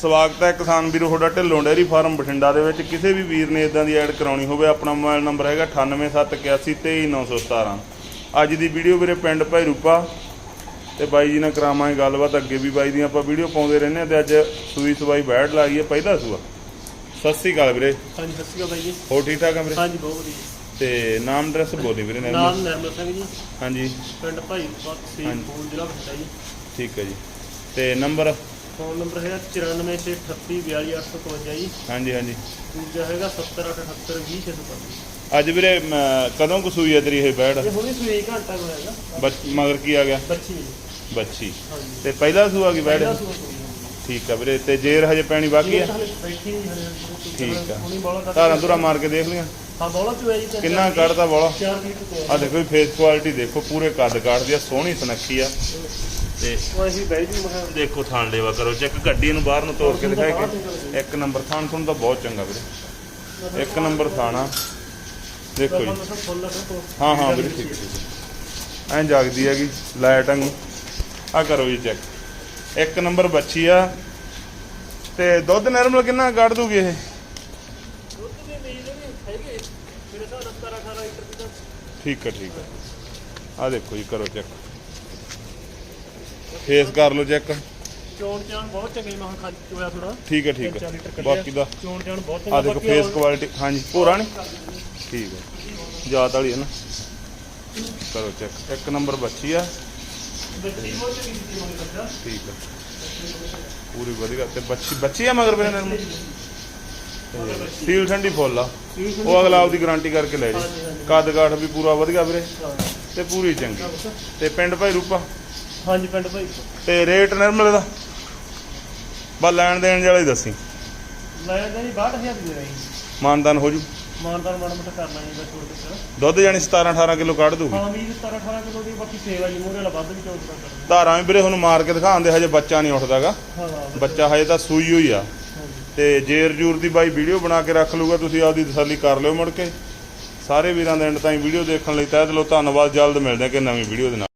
ਸਵਾਗਤ ਹੈ ਕਿਸਾਨ ਵੀਰੋ ਤੁਹਾਡਾ ਢਿੱਲੋਂ ਡੇਅਰੀ ਫਾਰਮ ਬਠਿੰਡਾ ਦੇ ਵਿੱਚ। ਕਿਸੇ ਵੀ ਵੀਰ ਨੇ ਇਦਾਂ ਦੀ ਐਡ ਕਰਾਉਣੀ ਹੋਵੇ ਆਪਣਾ ਮੋਬਾਈਲ ਨੰਬਰ ਹੈਗਾ 9871823917 ਅੱਜ ਦੀ ਵੀਡੀਓ ਵੀਰੇ ਪਿੰਡ ਭਾਈਰੂਪਾ ਤੇ ਬਾਈ ਜੀ ਨਾਲ ਕਰਾਵਾਂਗੇ ਗੱਲਬਾਤ ਅੱਗੇ ਵੀ ਬਾਈ ਦੀਆਂ ਆਪਾਂ ਵੀਡੀਓ ਪਾਉਂਦੇ ਰਹਿੰਦੇ ਆ ਤੇ ਅੱਜ ਸੂਈ ਸਵਾਈ ਬੈਠ ਲਾਈ ਹੈ ਪਹਿਲਾ ਸੂਆ। ਸਤਿ ਸ੍ਰੀ ਅਕਾਲ ਵੀਰੇ। ਹਾਂਜੀ ਸਤਿ ਸ਼੍ਰੀ ਅਕਾਲ ਬਾਈ ਜੀ। ਹੋਰ ਠੀਕ ਠਾਕ ਆ ਵੀਰੇ? ਹਾਂਜੀ ਬਹੁਤ ਵਧੀਆ। ਤੇ ਨਾਮ ਐਡਰੈਸ ਬੋਲੀ ਵੀਰੇ ਨਾਮ ਨਰਮਲ ਸਿੰਘ ਜੀ। ਹਾਂਜੀ। ਪਿੰਡ ਭਾਈ ਸੀ ਹਾਂਜੀ। ਫੂਲ ਜ਼ਿਲ੍ਹਾ ਬਠਿੰਡਾ ਜੀ। ਠੀਕ ਹੈ ਜੀ। ਤੇ ਨੰਬਰ? ਫੋਨ ਨੰਬਰ ਹੈਗਾ 9468342855 ਜੀ। ਹਾਂਜੀ ਹਾਂਜੀ। ਦੂਜਾ ਹੈਗਾ 7088200605 ਅੱਜ ਵੀਰੇ ਮ, ਕਦੋਂ ਕੁ ਸੂਈ ਹੈ ਤੇਰੀ ਇਹ ਬੈਠ ਇਹ ਹੁਣੇ ਸੂਈ ਘੰਟਾ ਕੁ ਹੋਏਗਾ ਬੱਚ ਮਗਰ ਕੀ ਆ ਗਿਆ? ਬੱਚੀ ਜੀ। ਬੱਚੀ। ਹਾਂਜੀ। ਤੇ ਪਹਿਲਾ ਸੂਆ ਕੀ ਬੈਠ ਪਹਿਲਾ ਸੂਆ ਸੂਈ ਠੀਕ ਆ ਵੀਰੇ ਤੇ ਜੇਰ ਹਜੇ ਪੈਣੀ ਬਾਕੀ ਇਹ ਆ ਤਾਂ ਹਲੇ ਬੈਠੀ ਨਹੀਂ ਹਲੇ ਠੀਕ ਆ। ਹੁਣੀ ਬੋਲਾ ਕੱਢ ਧਾਰਾਂ ਧੁਰਾ ਮਾਰ ਕੇ ਦੇਖ ਲਿਆ ਹਾਂ ਬੋਲਾ ਚੋਇਆ ਜੀ? ਤਿੰਨ ਕਿੰਨਾ ਚਾਰ ਕੱਢਦਾ ਬੋਲਾ? ਚਾਰ ਫੀਟ ਤੇ ਆ ਦੇਖੋ ਫੇਸ ਕੁਆਲਿਟੀ ਦੇਖੋ ਪੂਰੇ ਕੱਦ ਕਾਟਦੀ ਆ ਸੋਹਣੀ ਸੁਨੱਖੀ ਆ। ਤੇ ਅਸੀਂ ਬਹਿ ਜੀ ਮਹਾ ਦੇਖੋ ਥਾਣ ਲੇਵਾ ਕਰੋ ਚੈੱਕ ਗੱਡੀ ਨੂੰ ਬਾਹਰ ਨੂੰ ਤੋੜ ਕੇ ਦਿਖਾਏ ਕਿ ਇੱਕ ਨੰਬਰ ਥਾਣ, ਤੁਹਾਨੂੰ ਤਾਂ ਬਹੁਤ ਚੰਗਾ ਵੀਰੇ। ਇੱਕ ਨੰਬਰ ਥਾਣਾ ਦੇਖੋ ਜੀ। ਹਾਂ ਹਾਂ, ਵੀਰੇ, ਠੀਕ ਠੀਕ। ਐਂ ਜਾਗਦੀ ਹੈਗੀ, ਲਾਈਟ ਵਾਂਗੂ। ਆ ਕਰੋ ਜੀ ਚੈੱਕ ਇੱਕ ਨੰਬਰ ਬੱਚੀ ਆ। ਤੇ ਦੁੱਧ ਨਰਮਲ ਕਿੰਨਾ ਕੱਢ ਦੂਗੀ ਇਹ? ਠੀਕ ਹੈ ਠੀਕ ਹੈ ਆ ਦੇਖੋ ਜੀ, ਕਰੋ ਚੈੱਕ ਫੇਸ ਕਰ ਲਓ ਚੈੱਕ ਚੋਣ ਚਾਣ ਬਹੁਤ ਚੰਗੀ ਮੈਂ ਖਾ ਚੋਇਆ ਥੋੜਾ ਠੀਕ ਹੈ ਠੀਕ ਹੈ। ਬਾਕੀ ਦਾ ਚੋਣ ਚਾਣ ਬਹੁਤ ਆ ਦੇਖੋ ਫੇਸ ਕੁਆਲਿਟੀ ਹਾਂਜੀ ਭੋਰਾ ਨਹੀਂ? ਠੀਕ ਹੈ। ਜਾਤ ਵਾਲੀ ਹੈ ਨਾ। ਕਰੋ ਚੈੱਕ ਇੱਕ ਨੰਬਰ ਬੱਚੀ ਆ। ਬੱਚੀ ਬਹੁਤ ਚੰਗੀ ਹੋਣੀ ਠੀਕ ਹੈ। ਪੂਰੀ ਵਧੀਆ। ਤੇ ਬੱਚੀ ਬੱਚੀ ਆ ਮਗਰ ਮੇਰੇ ਨਰਮ ਸੀਲ ਠੰਡੀ ਫੁੱਲ ਆ। ਉਹ ਅਗਲਾ ਆਪਦੀ ਗਾਰੰਟੀ ਕਰਕੇ ਲੈ ਜੇ। ਕੱਦ ਕਾਠ ਵੀ ਪੂਰਾ ਵਧੀਆ ਵੀਰੇ। ਤੇ ਪੂਰੀ ਚੰਗੀ। ਤੇ ਪਿੰਡ ਭਾਈ ਰੂਪਾ? ਹਾਂਜੀ ਪਿੰਡ ਭਾਈ। ਤੇ ਰੇਟ ਨਿਰਮਲ ਦਾ ਬਸ ਲੈਣ ਦੇਣ ਵਾਲਾ ਹੀ ਦੱਸੀ। ਲੈ ਜੀ 62000 ਦੀ ਰਹੀ ਮਾਨਦਾਨ ਹੋ ਜੂ। ਮਾਨਦਾਰ ਮਾੜਾ ਮੋਟਾ ਕਰਨਾ ਜੀ ਬਸ ਛੋੜ ਦਿੱਤਾ ਦੁੱਧ ਜਾਨੀ 17 18 ਕਿਲੋ ਕੱਢ ਦੂਗੀ। ਹਾਂ ਵੀ 17 18 ਕਿਲੋ ਦੀ ਬਾਕੀ ਸੇਵਾ ਜੀ ਮੂਹਰੇ ਵਾਲਾ ਵੱਧ ਵੀ ਚੋਣ ਕਰਨਾ। ਧਾਰਾਂ ਵੀ ਵੀਰੇ ਤੁਹਾਨੂੰ ਮਾਰ ਕੇ ਦਿਖਾਉਂਦੇ ਹਜੇ ਬੱਚਾ ਨਹੀਂ ਉੱਠਦਾਗਾ। ਹਾਂ ਬੱਚਾ ਹਜੇ ਤਾਂ ਸੂਈ ਹੋਈ ਆ। ਤੇ ਜੇਰ ਜੂਰ ਦੀ ਬਾਈ ਵੀਡੀਓ ਬਣਾ ਕੇ ਰੱਖ ਲੂਗਾ ਤੁਸੀਂ ਆਪਦੀ ਤਸੱਲੀ ਕਰ ਲਿਓ ਮੁੜ ਕੇ। ਸਾਰੇ ਵੀਰਾਂ ਦੇ ਐਂਡ ਤਾਈਂ ਵੀਡੀਓ ਦੇਖਣ ਲਈ ਤਹਿ ਦਿਲੋਂ ਧੰਨਵਾਦ ਜਲਦ ਮਿਲਦੇ ਹਾਂ ਕਿ ਨਵੀਂ ਵੀਡੀਓ ਦੇ ਨਾਲ।